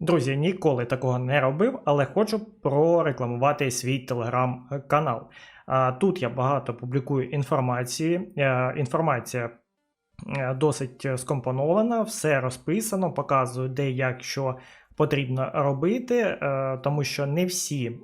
Друзі, ніколи такого не робив, але хочу прорекламувати свій телеграм-канал. Тут я багато публікую інформації. Е, Інформація е, досить скомпонована, все розписано, показую, де як що потрібно робити, е, тому що не всі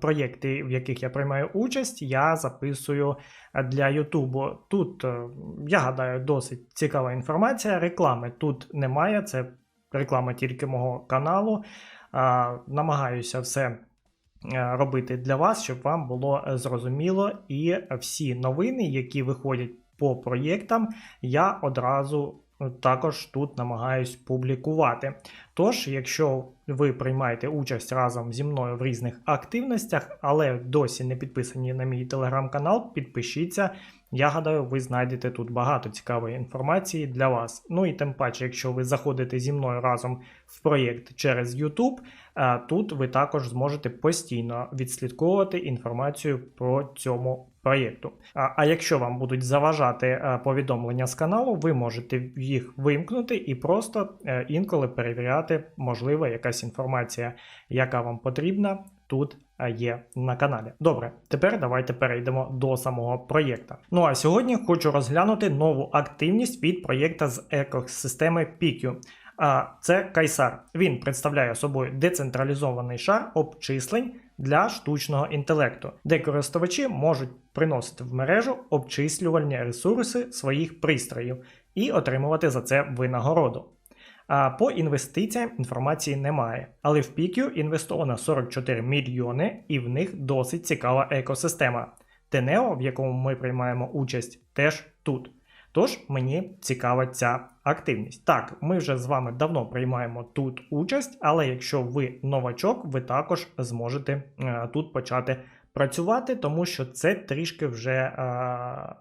проєкти, в яких я приймаю участь, я записую для Ютубу. Тут, я гадаю, досить цікава інформація. Реклами тут немає. Це реклама тільки мого каналу. Намагаюся все е, робити для вас, щоб вам було е, зрозуміло. І всі новини, які виходять по проєктам, я одразу е, також тут намагаюсь публікувати. Тож, якщо ви приймаєте участь разом зі мною в різних активностях, але досі не підписані на мій телеграм-канал, підпишіться. Я гадаю, ви знайдете тут багато цікавої інформації для вас. Ну і тим паче, якщо ви заходите зі мною разом в проєкт через YouTube, е, тут ви також зможете постійно відслідковувати інформацію про цьому проєкту. А, якщо вам будуть заважати е, повідомлення з каналу, ви можете їх вимкнути і просто е, інколи перевіряти, можливо, якась інформація, яка вам потрібна, тут е, є на каналі. Добре, тепер давайте перейдемо до самого проєкта. Ну а сьогодні хочу розглянути нову активність від проєкта з екосистеми PQ. А це Кайсар. Він представляє собою децентралізований шар обчислень для штучного інтелекту, де користувачі можуть приносити в мережу обчислювальні ресурси своїх пристроїв і отримувати за це винагороду. А по інвестиціям інформації немає, але в PQ інвестовано 44 мільйони, і в них досить цікава екосистема. Тенео, в якому ми приймаємо участь, теж тут. Тож мені цікава ця активність. Так, ми вже з вами давно приймаємо тут участь, але якщо ви новачок, ви також зможете е, тут почати працювати, тому що це трішки вже е,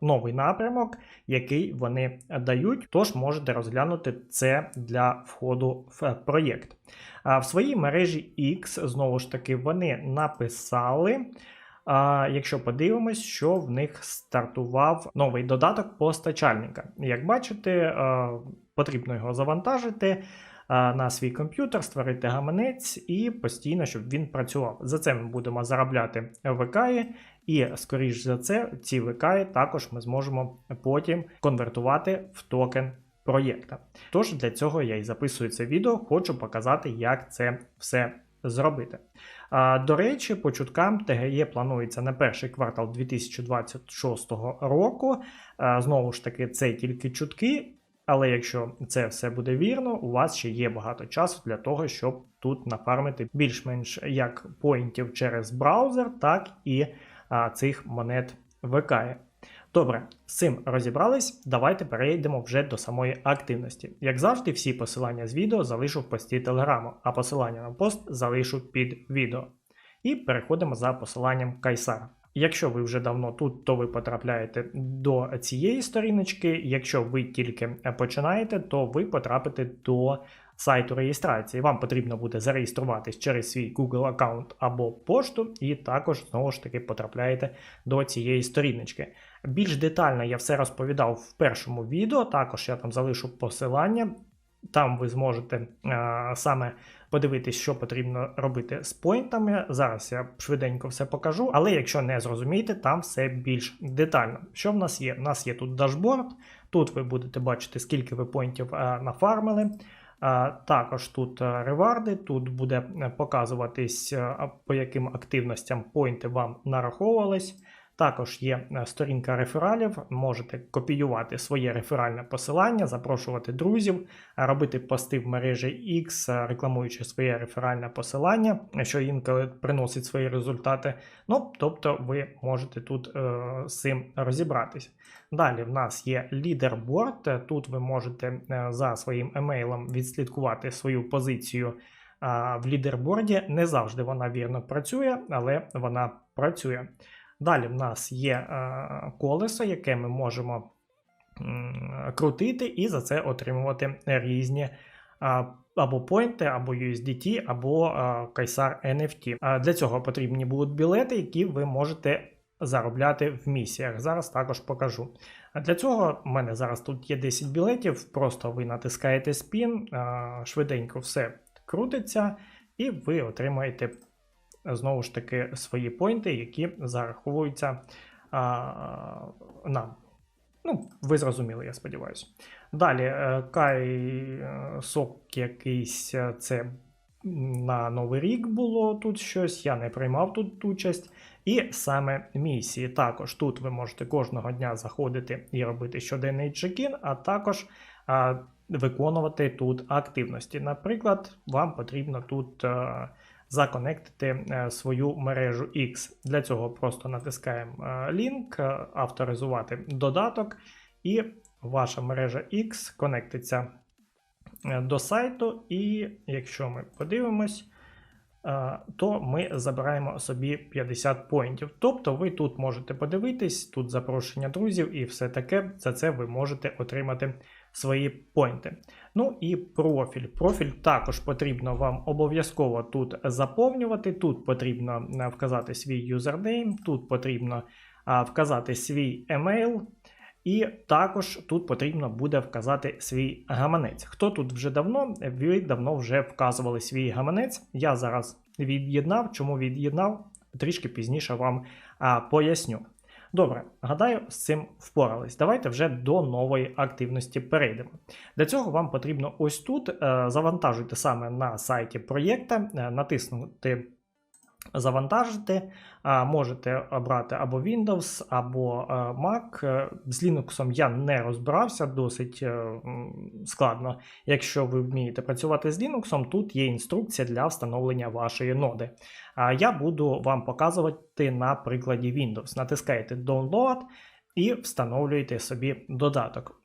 новий напрямок, який вони дають. Тож можете розглянути це для входу в проєкт. В своїй мережі X, знову ж таки, вони написали. Якщо подивимось, що в них стартував новий додаток постачальника. Як бачите, е, потрібно його завантажити на свій комп'ютер, створити гаманець і постійно, щоб він працював. За це ми будемо заробляти ВК, і, скоріш за це, ці ВК також ми зможемо потім конвертувати в токен проєкта. Тож для цього я і записую це відео, хочу показати, як це все зробити. А, До речі, по чуткам ТГЄ планується на перший квартал 2026 року. А, Знову ж таки, це тільки чутки. Але якщо це все буде вірно, у вас ще є багато часу для того, щоб тут нафармити більш-менш як поінтів через браузер, так і а, цих монет ВК. Добре, з цим розібрались. Давайте перейдемо вже до самої активності. Як завжди, всі посилання з відео залишу в пості телеграму, а посилання на пост залишу під відео. І переходимо за посиланням Кайсара. Якщо ви вже давно тут, то ви потрапляєте до цієї сторіночки. Якщо ви тільки починаєте, то ви потрапите до сайту реєстрації. Вам потрібно буде зареєструватись через свій Google аккаунт або пошту, і також знову ж таки потрапляєте до цієї сторіночки. Більш детально я все розповідав в першому відео, також я там залишу посилання. Там ви зможете а, саме подивитись, що потрібно робити з поінтами. Зараз я швиденько все покажу, але якщо не зрозумієте, там все більш детально. Що в нас є? У нас є тут дашборд, тут ви будете бачити, скільки ви поінтів а, нафармили. А, також тут а, реварди, тут буде показуватись, а, по яким активностям поінти вам нараховувались. Також є е, сторінка рефералів, можете копіювати своє реферальне посилання, запрошувати друзів, е, робити пости в мережі X, е, рекламуючи своє реферальне посилання, що інколи приносить свої результати. Ну, тобто ви можете тут е, з цим розібратись. Далі в нас є лідерборд. Тут ви можете за своїм емейлом відслідкувати свою позицію в лідерборді. Не завжди вона вірно працює, але вона працює. Далі в нас є е, колесо, яке ми можемо крутити, і за це отримувати різні або поінти, або USDT, або Кайсар NFT. Для цього потрібні будуть білети, які ви можете заробляти в місіях. Зараз також покажу. Для цього в мене зараз тут є 10 білетів. Просто ви натискаєте спін, швиденько все крутиться, і ви отримаєте знову ж таки свої поінти, які зараховуються а, нам. Ну, ви зрозуміли, я сподіваюся. Далі, е, Кай е, сок якийсь, е, це на Новий рік було тут щось, я не приймав тут участь. І саме місії. Також тут ви можете кожного дня заходити і робити щоденний чекін, а також а, виконувати тут активності. Наприклад, вам потрібно тут а, законектити свою мережу X. Для цього просто натискаємо лінк, авторизувати додаток, і ваша мережа X конектиться е, до сайту. І якщо ми подивимось, е, то ми забираємо собі 50 поінтів. Тобто ви тут можете подивитись, тут запрошення друзів і все таке. За це ви можете отримати свої поінти. Ну і профіль. Профіль також потрібно вам обов'язково тут заповнювати. Тут потрібно е, вказати свій юзернейм, тут потрібно вказати свій емейл. І також тут потрібно буде вказати свій гаманець. Хто тут вже давно, ви давно вже вказували свій гаманець. Я зараз від'єднав. Чому від'єднав? Трішки пізніше вам а, поясню. Добре, гадаю, з цим впорались. Давайте вже до нової активності перейдемо. Для цього вам потрібно ось тут е, завантажуйте саме на сайті проєкта, е, натиснути завантажити. Можете обрати або Windows, або е, Mac. Е, З Linux я не розбирався, досить е, складно. Якщо ви вмієте працювати з Linux, тут є інструкція для встановлення вашої ноди. Я буду вам показувати на прикладі Windows. Натискаєте Download і встановлюєте собі додаток.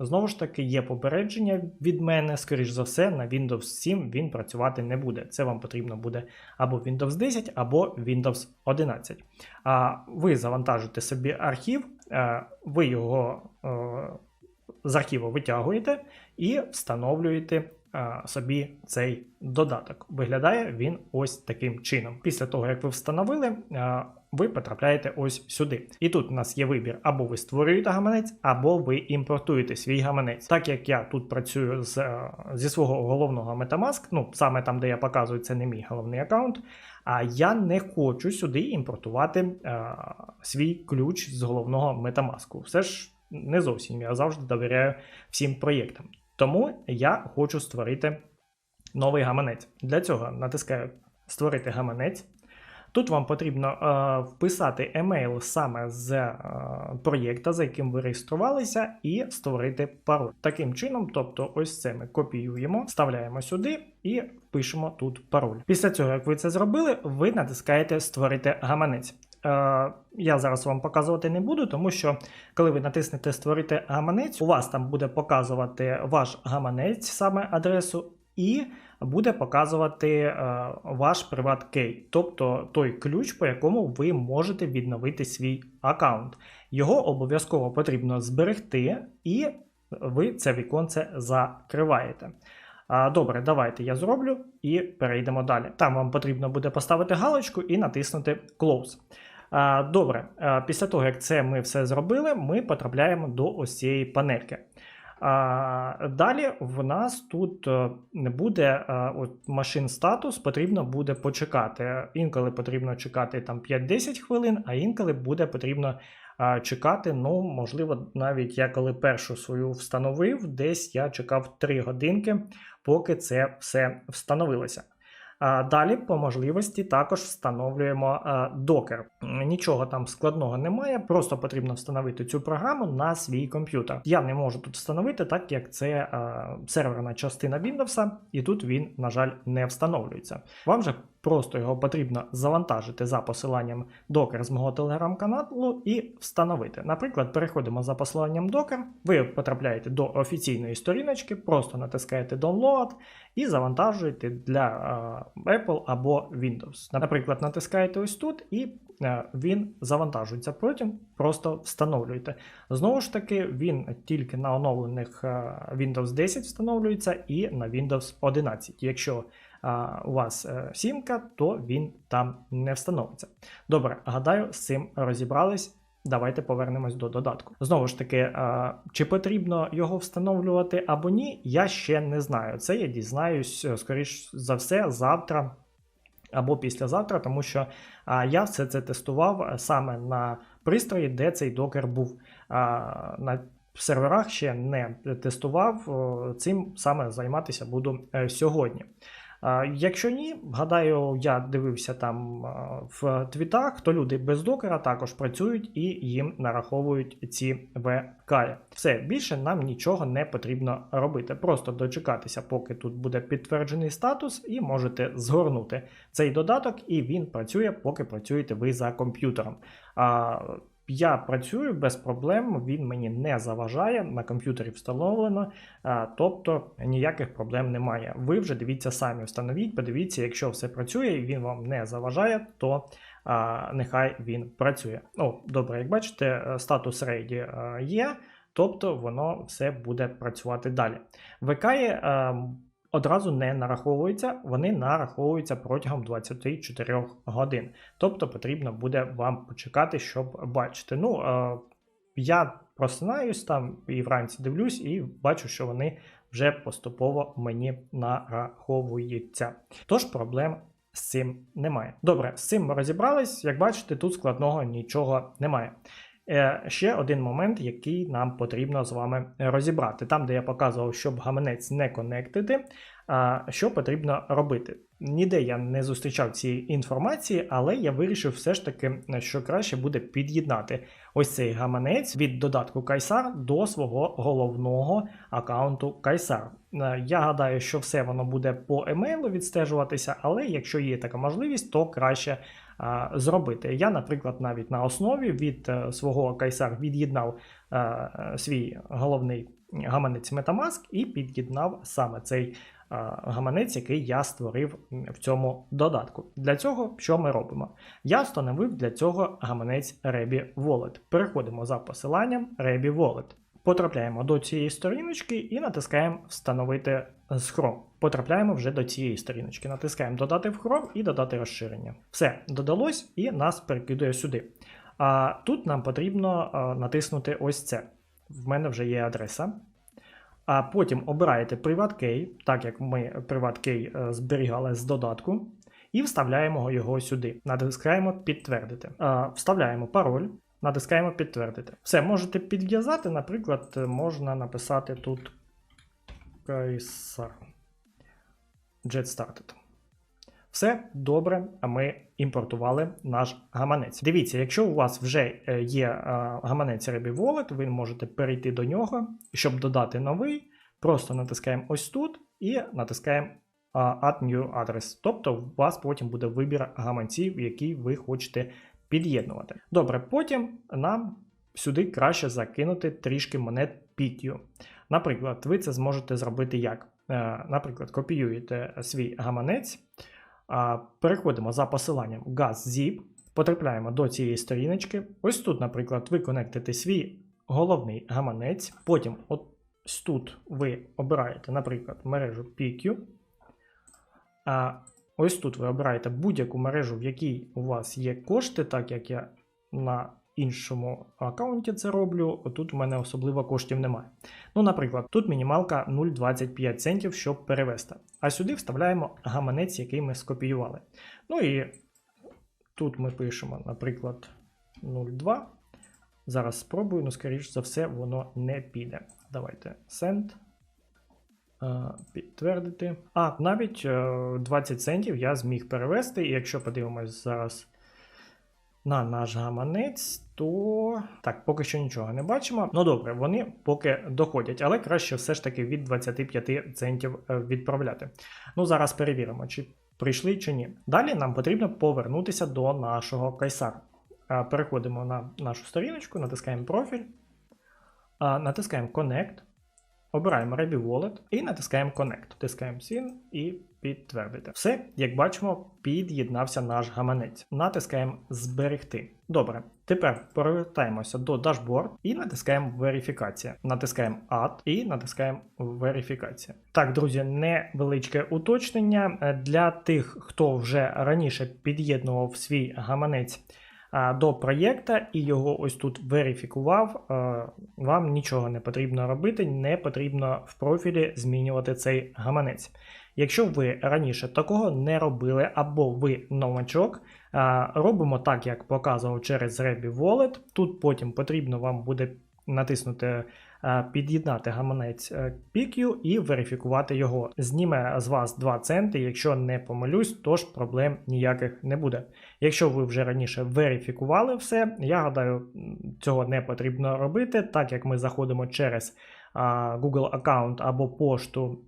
Знову ж таки, є попередження від мене, скоріш за все, на Windows 7 він працювати не буде. Це вам потрібно буде або Windows 10, або Windows 11. А ви завантажите собі архів, е, ви його е, з архіву витягуєте і встановлюєте е, собі цей додаток. Виглядає він ось таким чином. Після того, як ви встановили, ви потрапляєте ось сюди. І тут у нас є вибір: або ви створюєте гаманець, або ви імпортуєте свій гаманець. Так як я тут працюю з, е, зі свого головного Metamask, ну саме там, де я показую, це не мій головний аккаунт. А я не хочу сюди імпортувати е, свій ключ з головного Metamask. Все ж не зовсім я завжди довіряю всім проєктам. Тому я хочу створити новий гаманець. Для цього натискаю Створити гаманець. Тут вам потрібно е, вписати емейл саме з е, проєкта, за яким ви реєструвалися, і створити пароль. Таким чином, тобто, ось це ми копіюємо, вставляємо сюди і пишемо тут пароль. Після цього, як ви це зробили, ви натискаєте Створити гаманець. Е, я зараз вам показувати не буду, тому що коли ви натиснете Створити гаманець, у вас там буде показувати ваш гаманець, саме адресу, і буде показувати е, ваш приват-кей, тобто той ключ, по якому ви можете відновити свій аккаунт. Його обов'язково потрібно зберегти, і ви це віконце закриваєте. Добре, давайте я зроблю і перейдемо далі. Там вам потрібно буде поставити галочку і натиснути Close. Добре, після того, як це ми все зробили, ми потрапляємо до ось цієї панельки. Далі в нас тут е, не буде от машин статус, потрібно буде почекати. Інколи потрібно чекати там 5-10 хвилин, а інколи буде потрібно чекати. Ну, можливо, навіть я коли першу свою встановив, десь я чекав 3 годинки, поки це все встановилося. Далі, по можливості, також встановлюємо докер. Нічого там складного немає, просто потрібно встановити цю програму на свій комп'ютер. Я не можу тут встановити, так як це е, серверна частина Windows, і тут він, на жаль, не встановлюється. Вам же просто його потрібно завантажити за посиланням Docker з мого телеграм-каналу і встановити. Наприклад, переходимо за посиланням Docker, ви потрапляєте до офіційної сторіночки, просто натискаєте Download і завантажуєте для е, Apple або Windows. Наприклад, натискаєте ось тут і е, він завантажується. Потім просто встановлюєте. Знову ж таки, він тільки на оновлених е, Windows 10 встановлюється і на Windows 11. Якщо у вас е, сімка, то він там не встановиться. Добре, гадаю, з цим розібрались. Давайте повернемось до додатку. Знову ж таки, чи потрібно його встановлювати або ні, я ще не знаю. Це я дізнаюсь, е, скоріш за все, завтра або післязавтра, тому що я все це тестував е, саме на пристрої, де цей докер був. На серверах ще не тестував. Цим саме займатися буду сьогодні. Якщо ні, гадаю, я дивився там в твітах, то люди без докера також працюють і їм нараховують ці ВК. Все більше нам нічого не потрібно робити. Просто дочекатися, поки тут буде підтверджений статус, і можете згорнути цей додаток, і він працює, поки працюєте ви за комп'ютером. Я працюю без проблем, він мені не заважає, на комп'ютері встановлено, тобто ніяких проблем немає. Ви вже дивіться самі, встановіть, подивіться, якщо все працює і він вам не заважає, то нехай він працює. О, добре, як бачите, е, статус рейді е, є, тобто воно все буде працювати далі. ВК е, одразу не нараховуються, вони нараховуються протягом 24 годин. Тобто потрібно буде вам почекати, щоб бачити. Ну, е, я просинаюсь там і вранці дивлюсь, і бачу, що вони вже поступово мені нараховуються. Тож проблем з цим немає. Добре, з цим ми розібрались. Як бачите, тут складного нічого немає. Е, Ще один момент, який нам потрібно з вами розібрати. Там, де я показував, щоб гаманець не конектити, що потрібно робити. Ніде я не зустрічав цієї інформації, але я вирішив все ж таки, що краще буде під'єднати ось цей гаманець від додатку Кайсар до свого головного аккаунту Кайсар. Е, Я гадаю, що все воно буде по емейлу відстежуватися, але якщо є така можливість, то краще зробити. Я, наприклад, навіть на основі від е, свого Кайсар від'єднав е, е, свій головний гаманець Metamask і під'єднав саме цей гаманець, який я створив в цьому додатку. Для цього що ми робимо? Я встановив для цього гаманець Rebi Wallet. Переходимо за посиланням Rebi Wallet. Потрапляємо до цієї сторіночки і натискаємо Встановити з Chrome. Потрапляємо вже до цієї сторіночки. Натискаємо Додати в Chrome і додати розширення. Все, додалось і нас перекидує сюди. А тут нам потрібно натиснути ось це. В мене вже є адреса. А потім обираєте PrivatKey, так як ми PrivatKey е, зберігали з додатку, і вставляємо його сюди. Натискаємо підтвердити. Вставляємо пароль, натискаємо підтвердити. Все, можете підв'язати, наприклад, можна написати тут Кайсар. Jet started. Все добре, ми імпортували наш гаманець. Дивіться, якщо у вас вже е, є е, гаманець Rebi Wallet, ви можете перейти до нього, щоб додати новий. Просто натискаємо ось тут і натискаємо а, Add New Address. Тобто у вас потім буде вибір гаманців, які ви хочете під'єднувати. Добре, потім нам сюди краще закинути трішки монет PITU. Наприклад, ви це зможете зробити як? Е, Наприклад, копіюєте свій гаманець, переходимо за посиланням GazZip, потрапляємо до цієї сторіночки. Ось тут, наприклад, ви конектите свій головний гаманець. Потім, ось тут ви обираєте, наприклад, мережу PQ. Ось тут ви обираєте будь-яку мережу, в якій у вас є кошти, так як я на іншому аккаунті це роблю. Тут у мене особливо коштів немає. Ну, наприклад, тут мінімалка 0,25 центів, щоб перевести. А сюди вставляємо гаманець, який ми скопіювали. Ну і тут ми пишемо, наприклад, 0,2. Зараз спробую, але, скоріш за все, воно не піде. Давайте send. Е, Підтвердити. А, навіть е, 20 центів я зміг перевести. І якщо подивимось зараз на наш гаманець, то так, поки що нічого не бачимо. Ну добре, вони поки доходять, але краще все ж таки від 25 центів е, відправляти. Ну, зараз перевіримо, чи прийшли чи ні. Далі нам потрібно повернутися до нашого кайсара. Е, Переходимо на нашу сторіночку, натискаємо профіль, е, натискаємо Connect, обираємо Rebby Wallet і натискаємо Connect. Натискаємо Sign і підтвердити. Все, як бачимо, під'єднався наш гаманець. Натискаємо Зберегти. Добре, тепер повертаємося до дашборд і натискаємо Верифікація. Натискаємо Add і натискаємо Верифікація. Так, друзі, невеличке уточнення для тих, хто вже раніше під'єднував свій гаманець до проєкта і його ось тут верифікував, вам нічого не потрібно робити, не потрібно в профілі змінювати цей гаманець. Якщо ви раніше такого не робили, або ви новачок, робимо так, як показував через Rebby Wallet. Тут потім потрібно вам буде натиснути під'єднати гаманець е, PQ і верифікувати його. Зніме з вас 2 центи, якщо не помилюсь, тож проблем ніяких не буде. Якщо ви вже раніше верифікували все, я гадаю, цього не потрібно робити, так як ми заходимо через Google аккаунт або пошту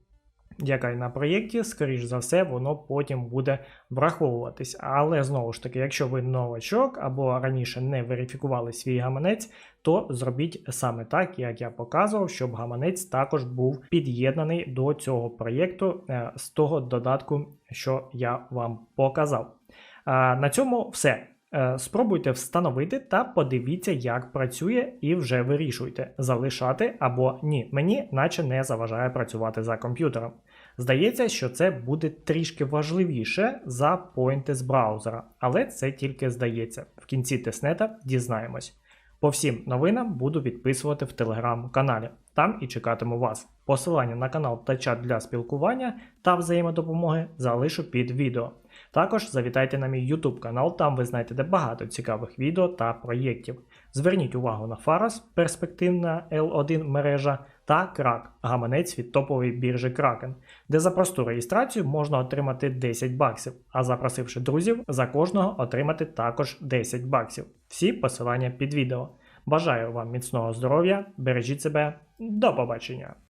яка й на проєкті, скоріш за все, воно потім буде враховуватись. Але знову ж таки, якщо ви новачок або раніше не верифікували свій гаманець, то зробіть саме так, як я показував, щоб гаманець також був під'єднаний до цього проєкту е, з того додатку, що я вам показав. На цьому все. Е, Спробуйте встановити та подивіться, як працює, і вже вирішуйте, залишати або ні. Мені наче не заважає працювати за комп'ютером. Здається, що це буде трішки важливіше за поінти з браузера, але це тільки здається. В кінці тестнета дізнаємось. По всім новинам буду підписувати в телеграм-каналі. Там і чекатиму вас. Посилання на канал та чат для спілкування та взаємодопомоги залишу під відео. Також завітайте на мій YouTube канал, там ви знайдете багато цікавих відео та проєктів. Зверніть увагу на Фарас, перспективна L1 мережа, та Крак, гаманець від топової біржі Kraken, де за просту реєстрацію можна отримати 10 баксів, а запросивши друзів, за кожного отримати також 10 баксів. Всі посилання під відео. Бажаю вам міцного здоров'я, бережіть себе, до побачення!